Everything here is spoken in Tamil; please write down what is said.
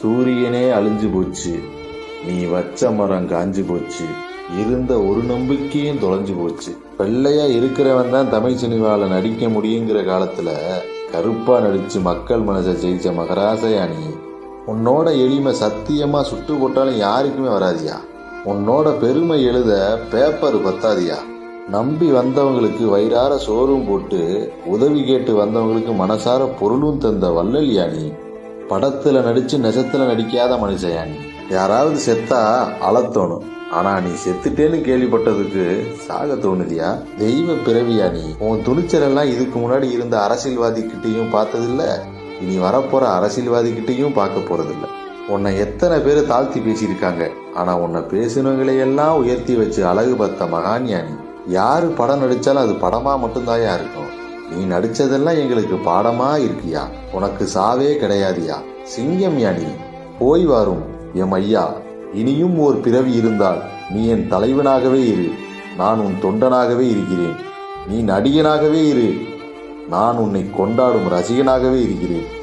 சூரியனே அழிஞ்சு போச்சு. நீ வச்ச மரம் காஞ்சு போச்சு. இருந்த ஒரு நம்பிக்கையும் தொலைஞ்சு போச்சு. வெள்ளையா இருக்கிறவன் தான் தமிழ் சினிமாவில் நடிக்க முடியுங்கிற காலத்துல கருப்பா நடிச்சு மக்கள் மனசை ஜெயிச்ச மகராசையா நீ. உன்னோட எளிமை சத்தியமா சுட்டு போட்டாலும் யாருக்குமே வராதியா? உன்னோட பெருமை எழுத பேப்பர் பத்தாதியா? நம்பி வந்தவங்களுக்கு வயிறார சோறும் போட்டு உதவி கேட்டு வந்தவங்களுக்கு மனசார பொருளும் தந்த வள்ளலியா நீ? படத்துல நடிச்சு நெசத்துல நடிக்காத மனுஷயா நீ யாராவது செத்தா அழத்தோணும் ஆனா நீ செத்துட்டேன்னு கேள்விப்பட்டதுக்கு சாக தோணுதியா? தெய்வ பிறவியா நீ? உன் துணிச்சல் எல்லாம் இதுக்கு முன்னாடி இருந்த அரசியல்வாதி கிட்டையும் பார்த்ததில்ல. இனி வரப்போற அரசியல்வாதி கிட்டையும் பார்க்க போறதில்ல. உன்னை எத்தனை பேர் தாழ்த்தி பேசியிருக்காங்க. ஆனா உன்னை பேசினவங்களை எல்லாம் உயர்த்தி வச்சு அழகு பார்த்த மகான்யா நீ. யாரு படம் நடிச்சாலும் அது படமா மட்டும்தாயா இருக்கும். நீ நடிச்சதெல்லாம் எங்களுக்கு பாடமா இருக்கியா? உனக்கு சாவே கிடையாதியா? சிங்கம் யானி போய் வரும் எம் ஐயா. இனியும் ஓர் பிறவி இருந்தால் நீ என் தலைவனாகவே இரு. நான் உன் தொண்டனாகவே இருக்கிறேன். நீ நடிகனாகவே இரு. நான் உன்னை கொண்டாடும் ரசிகனாகவே இருக்கிறேன்.